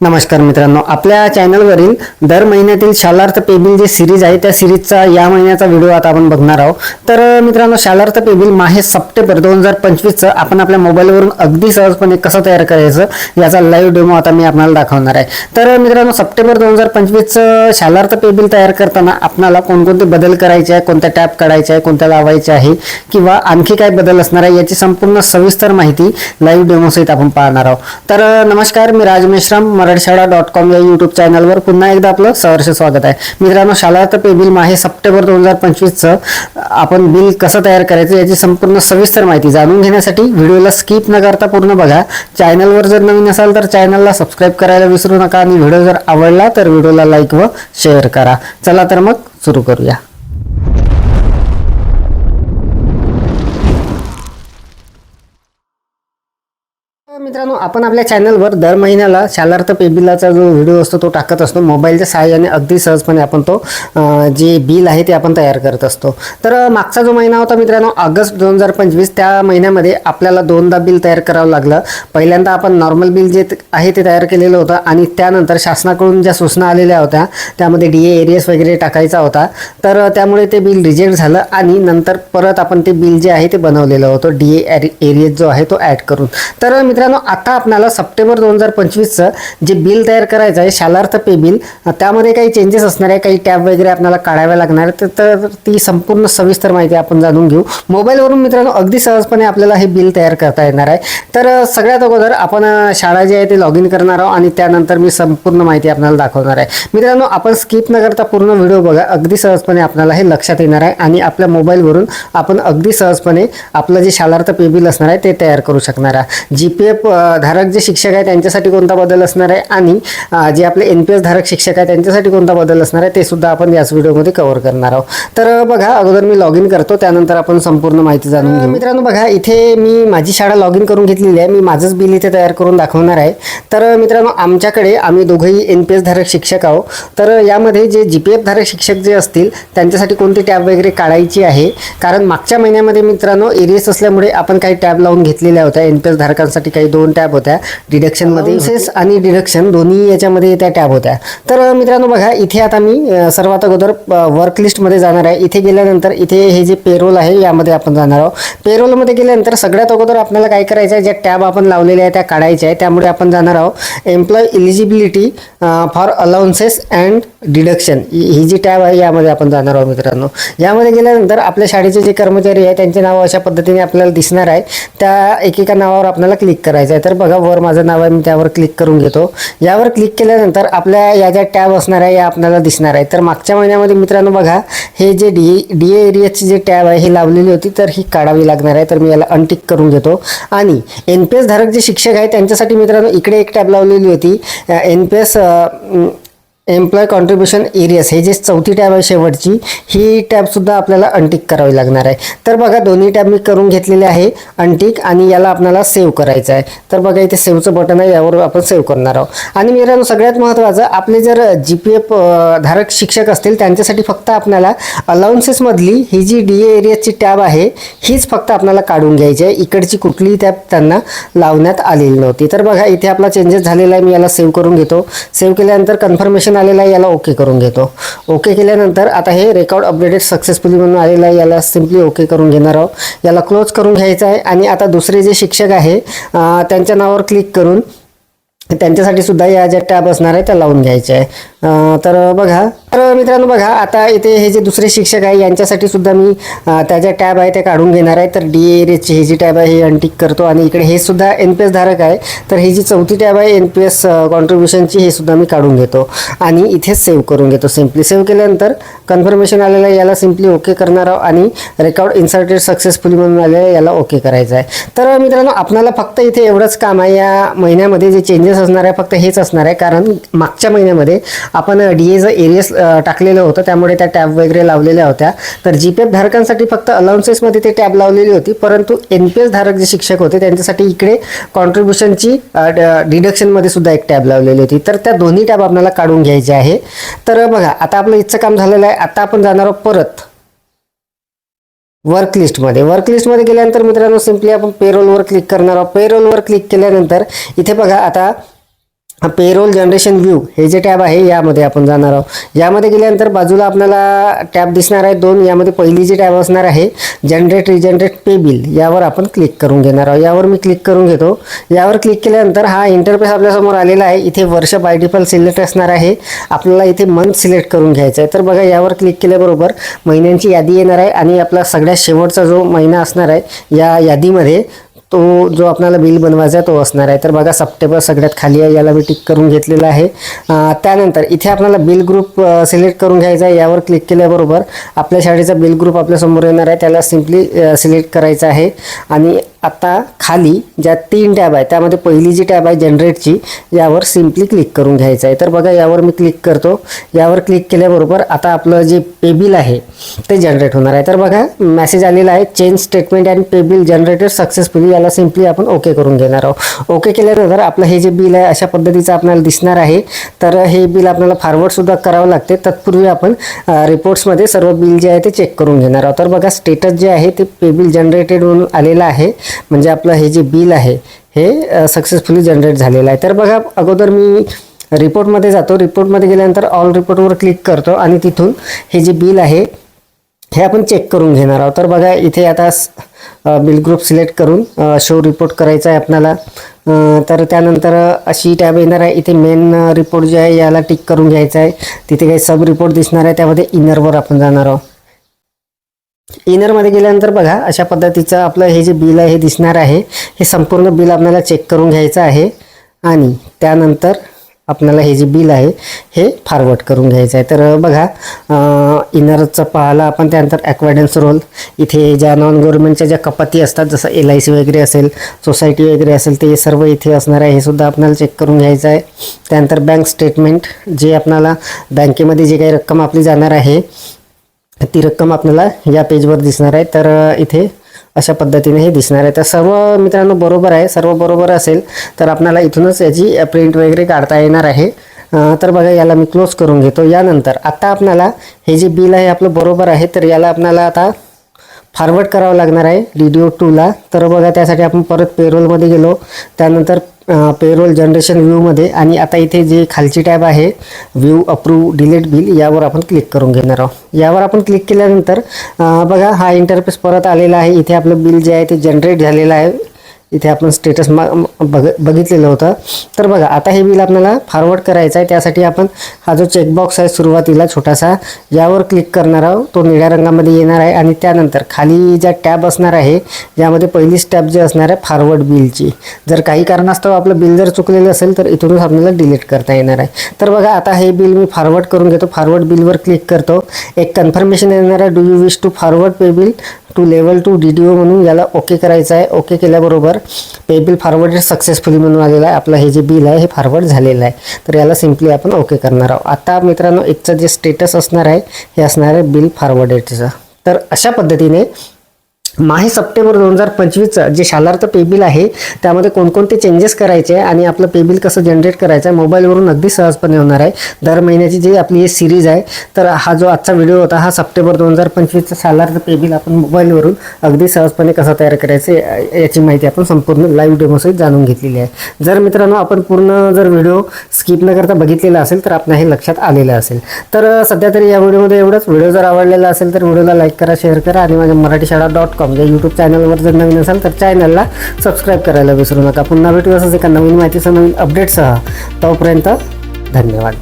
नमस्कार मित्रांनो आपल्या चॅनलवरील दर महिन्यातील शालार्थ पेबिल जी सिरीज आहे त्या सिरीजचा या महिन्याचा व्हिडिओ आता आपण बघणार आहोत. तर मित्रांनो शालार्थ पेबिल माहे सप्टेंबर दोन हजार पंचवीसचं आपण आपल्या मोबाईलवरून अगदी सहजपणे कसं तयार करायचं याचा लाईव्ह डेमो आता मी आपल्याला दाखवणार आहे. तर मित्रांनो सप्टेंबर दोन हजार पंचवीसचं शालार्थ पेबिल तयार करताना आपणाला कोणकोणते बदल करायचे आहे कोणत्या टॅप काढायचे आहे कोणत्या लावायचे आहे किंवा आणखी काय बदल असणार आहे याची संपूर्ण सविस्तर माहिती लाईव्ह डेमोसहित आपण पाहणार आहोत. तर नमस्कार मी राज मेश्राम मराठशाळा डॉट कॉम या यूट्यूब चॅनलवर पुन्हा एकदा आपलं सहर्ष स्वागत आहे. मित्रांनो शाळा पे बिल माहे सप्टेंबर दोन हजार पंचवीसचं आपण बिल कसं तयार करायचं याची संपूर्ण सविस्तर माहिती जाणून घेण्यासाठी व्हिडिओला स्किप न करता पूर्ण बघा. चॅनलवर जर नवीन असाल तर चॅनलला सबस्क्राईब करायला विसरू नका आणि व्हिडिओ जर आवडला तर व्हिडिओला लाईक व शेअर करा. चला तर मग सुरू करूया. मित्रांनो आपण आपल्या चॅनलवर दर महिन्याला शालार्थ पेबिलाचा जो व्हिडिओ असतो तो टाकत असतो. मोबाईलच्या सहाय्याने अगदी सहजपणे आपण तो जे बिल आहे ते आपण तयार करत असतो. तर मागचा जो महिना होता मित्रांनो ऑगस्ट दोन हजार पंचवीस त्या महिन्यामध्ये आपल्याला दोनदा बिल तयार करावं लागलं. पहिल्यांदा आपण नॉर्मल बिल जे आहे ते तयार केलेलं होतं आणि त्यानंतर शासनाकडून ज्या सूचना आलेल्या होत्या त्यामध्ये डी ए एरियस वगैरे टाकायचा होता. तर त्यामुळे ते बिल रिजेक्ट झालं आणि नंतर परत आपण ते बिल जे आहे ते बनवलेलं होतं डी ए एरियस जो आहे तो ॲड करून. तर मित्र मित्रांनो आता आपल्याला सप्टेंबर दोन हजार पंचवीसचं जे बिल तयार करायचं आहे शालार्थ पे बिल त्यामध्ये काही चेंजेस असणार आहे काही टॅब वगैरे आपल्याला काढाव्या लागणार आहेत. तर तर ती संपूर्ण सविस्तर माहिती आपण जाणून घेऊ. मोबाईलवरून मित्रांनो अगदी सहजपणे आपल्याला हे बिल तयार करता येणार आहे. तर सगळ्यात अगोदर आपण शाळा जी आहे ते लॉग इन करणार आहोत आणि त्यानंतर मी संपूर्ण माहिती आपल्याला दाखवणार आहे. मित्रांनो आपण स्किप न करता पूर्ण व्हिडिओ बघा. अगदी सहजपणे आपल्याला हे लक्षात येणार आहे आणि आपल्या मोबाईलवरून आपण अगदी सहजपणे आपलं जे शालार्थ पे बिल असणार आहे ते तयार करू शकणार आहे जी पी एफ धारक जे शिक्षक आहे त्यांच्यासाठी कोणता बदल असणार आहे? आणि जे आपले एन पी एस धारक शिक्षक आहे त्यांच्यासाठी कोणता बदल असणार आहे? ते सुद्धा आपण याच व्हिडिओमध्ये कव्हर करणार आहोत. तर बघा अगोदर मी लॉग इन करतो त्यानंतर आपण संपूर्ण माहिती जाणून घेऊ. मित्रांनो बघा इथे मी माझी शाळा लॉग इन करून घेतलेली आहे. मी माझंच बिल इथे तयार करून दाखवणार आहे. तर मित्रांनो आमच्याकडे आम्ही दोघंही एन पी एस धारक शिक्षक आहोत. तर यामध्ये जे जी पी एफ धारक शिक्षक जे असतील त्यांच्यासाठी कोणती टॅब वगैरे काढायची आहे? कारण मागच्या महिन्यामध्ये मित्रांनो एरियस असल्यामुळे आपण काही टॅब लावून घेतलेल्या होत्या एन पी एस धारकांसाठी काही दोन टॅब होत्या. डिडक्शनमध्ये सेस आणि डिडक्शन दोन्ही याच्यामध्ये त्या टॅब होत्या. तर मित्रांनो बघा इथे आता मी सर्वात अगोदर वर्क लिस्टमध्ये जाणार आहे. इथे गेल्यानंतर इथे हे जे पेरोल आहे यामध्ये आपण जाणार आहोत. पेरोलमध्ये गेल्यानंतर सगळ्यात अगोदर आपल्याला काय करायचं आहे ज्या टॅब आपण लावलेल्या आहे त्या काढायच्या आहे त्यामुळे आपण जाणार आहोत. Employ eligibility for allowances and deduction ही जी टॅब आहे यामध्ये आपण जाणार आहोत मित्रांनो. यामध्ये गेल्यानंतर आपल्या शाळेचे जे कर्मचारी आहे त्यांचे नाव अशा पद्धतीने आपल्याला दिसणार आहे. त्या एकेका नावावर आपल्याला क्लिक करायचं आहे. तर बघा वर माझं नाव आहे मी त्यावर क्लिक करून घेतो. यावर क्लिक केल्यानंतर आपल्या या ज्या टॅब असणार आहे या आपल्याला दिसणार आहे. तर मागच्या महिन्यामध्ये मित्रांनो बघा हे जे डी डी ए एरियाची जे टॅब आहे ही लावलेली होती. तर ही काढावी लागणार आहे. तर मी याला अनटिक करून घेतो. आणि एन पी एस धारक जे शिक्षक आहे त्यांच्यासाठी मित्रांनो इकडे एक टॅब लावलेली होती. N P S employ contribution arrears हे जे चौथी टॅब आहे शेवटची ही टॅबसुद्धा आपल्याला अनटिक करावी लागणार आहे. तर बघा दोन्ही टॅब मी करून घेतलेले आहे अनटिक आणि याला आपल्याला सेव्ह करायचं आहे. तर बघा इथे सेव्हचं बटन आहे यावर आपण सेव्ह करणार आहोत. आणि मित्रांनो सगळ्यात महत्त्वाचं आपले जर जी पी एफ धारक शिक्षक असतील त्यांच्यासाठी फक्त आपल्याला अलाउन्सेसमधली ही जी डी ए एरियाची टॅब आहे हीच फक्त आपल्याला काढून घ्यायची आहे. इकडची कुठलीही टॅब त्यांना लावण्यात आलेली नव्हती. तर बघा इथे आपला चेंजेस झालेला आहे मी याला सेव्ह करून घेतो. सेव्ह केल्यानंतर कन्फर्मेशन आलेला आहे याला ओके करून घेतो. ओके केल्यानंतर आता हे रेकॉर्ड अपडेटेड सक्सेसफुली म्हणून आलेलं आहे याला सिम्पली ओके करून घेणार आहोत. याला क्लोज करून घ्यायचं आहे आणि आता दुसरे जे शिक्षक आहे त्यांच्या नावावर क्लिक करून त्यांच्यासाठी सुद्धा या ज्या टॅब असणार आहे त्या लावून घ्यायच्या आहे. तर बघा. तर मित्रांनो बघा आता इथे हे जे दुसरे शिक्षक आहे यांच्यासाठी सुद्धा मी त्या ज्या टॅब आहे त्या काढून घेणार आहे. तर डी एरियाची ही जी टॅब आहे ही अनटिक करतो. आणि इकडे हे सुद्धा एन पी एस धारक आहे. तर ही जी चौथी टॅब आहे एन पी एस कॉन्ट्रीब्युशनची हे सुद्धा मी काढून घेतो. आणि इथे सेव्ह करून घेतो. सिम्पली सेव्ह केल्यानंतर कन्फर्मेशन आलेलं आहे याला सिम्पली ओके करणार आहोत आणि रेकॉर्ड इन्सर्टेड सक्सेसफुली म्हणून आलेलं आहे याला ओके करायचं आहे. तर मित्रांनो आपल्याला फक्त इथे एवढंच काम आहे या महिन्यामध्ये जे चेंजेस असणार आहे फक्त हेच असणार आहे. कारण मागच्या महिन्यामध्ये आपण डी एचं एरियस टाकलेलं होतं त्यामुळे त्या टॅब वगैरे लावलेल्या होत्या. तर जी पी एफ धारकांसाठी फक्त अलाउन्सेसमध्ये ते टॅब लावलेली होती परंतु एन पी एस धारक जे शिक्षक होते त्यांच्यासाठी इकडे कॉन्ट्रीब्युशनची डिडक्शनमध्ये सुद्धा एक टॅब लावलेली होती. तर त्या दोन्ही टॅब आपल्याला काढून घ्यायचे आहे. तर बघा आता आपलं इथचं काम झालेलं आहे आता आपण जाणार आहोत परत. वर्क लिस्टमध्ये वर्क लिस्टमध्ये गेल्यानंतर मित्रांनो सिम्पली आपण पेरोलवर क्लिक करणार आहोत. पेरोलवर क्लिक केल्यानंतर इथे बघा आता पेरोल जनरेशन व्ह्यू हे जे टॅब आहे यामध्ये आपण जाणार आहोत. यामध्ये गेल्यानंतर बाजूला आपल्याला टॅब दिसणार आहे दोन. यामध्ये पहिली जी टॅब असणार आहे जनरेट रिजनरेट पे बिल यावर आपण क्लिक करून घेणार आहोत. यावर मी क्लिक करून घेतो. यावर क्लिक केल्यानंतर हा इंटरफेस आपल्यासमोर आलेला आहे. इथे वर्ष बाय डिफॉल्ट सिलेक्ट असणार आहे. आपल्याला इथे मंथ सिलेक्ट करून घ्यायचं आहे. तर बघा यावर क्लिक केल्याबरोबर महिन्यांची यादी येणार आहे आणि आपला सगळ्यात शेवटचा जो महिना असणार आहे या यादीमध्ये तो जो आपल्याला बिल बनवायचा आहे तो असणार आहे. तर बघा सप्टेंबर सगळ्यात खाली आहे याला मी टिक करून घेतलेलं आहे. त्यानंतर इथे आपल्याला बिल ग्रुप सिलेक्ट करून घ्यायचा आहे यावर क्लिक केल्याबरोबर आपल्या शाळेचा बिल ग्रुप आपल्यासमोर येणार आहे. त्याला सिम्पली सिलेक्ट करायचा आहे. आणि आता खाली ज्या तीन टॅब आहे त्यामध्ये पहिली जी टॅब आहे जनरेटची यावर सिम्पली क्लिक करून घ्यायचं आहे. तर बघा यावर मी क्लिक करतो. यावर क्लिक केल्याबरोबर आता आपलं जे पेबिल आहे ते जनरेट होणार आहे. तर बघा मेसेज आलेला आहे change statement and pay bill generated successfully याला सिम्पली आपण ओके करून घेणार आहोत. ओके केल्यानंतर आपलं हे जे बिल आहे अशा पद्धतीचं आपल्याला दिसणार आहे. तर हे बिल आपल्याला फॉरवर्डसुद्धा करावं लागते. तत्पूर्वी आपण रिपोर्ट्समध्ये सर्व बिल जे आहे ते चेक करून घेणार आहोत. तर बघा स्टेटस जे आहे ते पे बिल जनरेटेड म्हणून आलेलं आहे. म्हणजे आपलं हे जे बिल आहे हे सक्सेसफुली जनरेट झालेलं आहे. तर बघा अगोदर मी रिपोर्टमध्ये जातो. रिपोर्टमध्ये गेल्यानंतर ऑल रिपोर्टवर क्लिक करतो आणि तिथून हे जे बिल आहे हे आपण चेक करून घेणार आहोत. तर बघा इथे आता बिल ग्रुप सिलेक्ट करून शो रिपोर्ट करायचा आहे आपल्याला. तर त्यानंतर अशी टॅब येणार आहे. इथे मेन रिपोर्ट जे आहे याला टिक करून घ्यायचा आहे. तिथे काही सब रिपोर्ट दिसणार आहे. त्यामध्ये इनरवर आपण जाणार आहोत. इनरमध्ये गेल्यानंतर बघा अशा पद्धतीचं आपलं हे जे बिल आहे हे दिसणार आहे. हे संपूर्ण बिल आपल्याला चेक करून घ्यायचं आहे. आणि त्यानंतर आपल्याला हे जे बिल आहे हे फॉरवर्ड करून घ्यायचं आहे. तर बघा इनरचं पाहायला आपण त्यानंतर ॲक्वायडन्स रोल इथे ज्या नॉन गव्हर्नमेंटच्या ज्या कपाती असतात जसं एल आय सी वगैरे असेल सोसायटी वगैरे असेल ते सर्व इथे असणार आहे. हे सुद्धा आपल्याला चेक करून घ्यायचं आहे. त्यानंतर बँक स्टेटमेंट जे आपल्याला बँकेमध्ये जे काही रक्कम आपली जाणार आहे ती रक्कम आपल्याला या पेजवर दिसणार आहे. तर इथे अशा पद्धतीने हे दिसणार आहे. तर सर्व मित्रांनो बरोबर आहे. सर्व बरोबर असेल तर आपल्याला इथूनच याची प्रिंट वगैरे काढता येणार आहे. तर बघा याला मी क्लोज करून घेतो. यानंतर आता आपल्याला हे जे बिल आहे आपलं बरोबर आहे तर याला आपल्याला आता फॉरवर्ड करावं लागणार आहे. डी डी ओ टूला तर बघा त्यासाठी आपण परत पेरोलमध्ये गेलो. त्यानंतर पेरोल जनरेशन व्ह्यूमध्ये आणि आता इथे जे खालची टॅब आहे व्ह्यू अप्रूव्ह डिलीट बिल यावर आपण क्लिक करून घेणार आहोत. यावर आपण क्लिक केल्यानंतर बघा हा इंटरफेस परत आलेला आहे. इथे आपलं बिल जे आहे ते जनरेट झालेलं आहे. इथे आपण स्टेटस मा बघ बघितलेलं होतं. तर बघा आता हे बिल आपल्याला फॉरवर्ड करायचं आहे. त्यासाठी आपण हा जो चेकबॉक्स आहे सुरुवातीला छोटासा यावर क्लिक करणार आहोत. तो निळ्या रंगामध्ये येणार आहे आणि त्यानंतर खाली ज्या टॅब असणार आहे यामध्ये पहिलीच टॅब जी असणार आहे फॉरवर्ड बिलची जर काही कारणास्तव आपलं बिल जर चुकलेलं असेल तर इथूनच आपल्याला डिलीट करता येणार आहे. तर बघा आता हे बिल मी फॉरवर्ड करून घेतो. फॉरवर्ड बिलवर क्लिक करतो. एक कन्फर्मेशन येणार आहे. Do you wish to forward pay bill to level two D D O म्हणून याला ओके करायचं आहे. ओके केल्याबरोबर पे बिल फॉरवर्डेड सक्सेसफुली म्हणून आलेलं आहे. आपलं हे जे बिल आहे हे फॉरवर्ड झालेलं आहे. तर याला सिम्पली आपण ओके करणार आहोत. आता मित्रांनो एकचं जे स्टेटस असणार आहे हे असणार आहे बिल फॉरवर्डेडचं तर अशा पद्धतीने माहे सप्टेंबर दोन हजार पंचवीसचं जे शालार्थ पेबिल आहे त्यामध्ये कोणकोणते चेंजेस करायचे आहे आणि आपलं पेबिल कसं जनरेट करायचं आहे मोबाईलवरून अगदी सहजपणे होणार आहे. दर महिन्याची जी आपली ही सिरीज आहे तर हा जो आजचा व्हिडिओ होता हा सप्टेंबर दोन हजार पंचवीसचा शालार्थ पेबिल आपण मोबाईलवरून अगदी सहजपणे कसं तयार करायचं याची माहिती आपण संपूर्ण लाईव्ह डेमोसहित जाणून घेतलेली आहे. जर मित्रांनो आपण पूर्ण जर व्हिडिओ स्किप न करता बघितलेला असेल तर आपण हे लक्षात आलेलं असेल. तर सध्या तरी या व्हिडिओमध्ये एवढंच. व्हिडिओ जर आवडलेला असेल तर व्हिडिओला लाईक करा शेअर करा आणि माझ्या मराठी शाळा डॉट कॉम या यूट्यूब चॅनलवर जर नवीन असाल तर चॅनलला सबस्क्राईब करायला विसरू नका. पुन्हा भेटू असंच एका नवीन माहितीसह नवीन अपडेटसह तोपर्यंत धन्यवाद.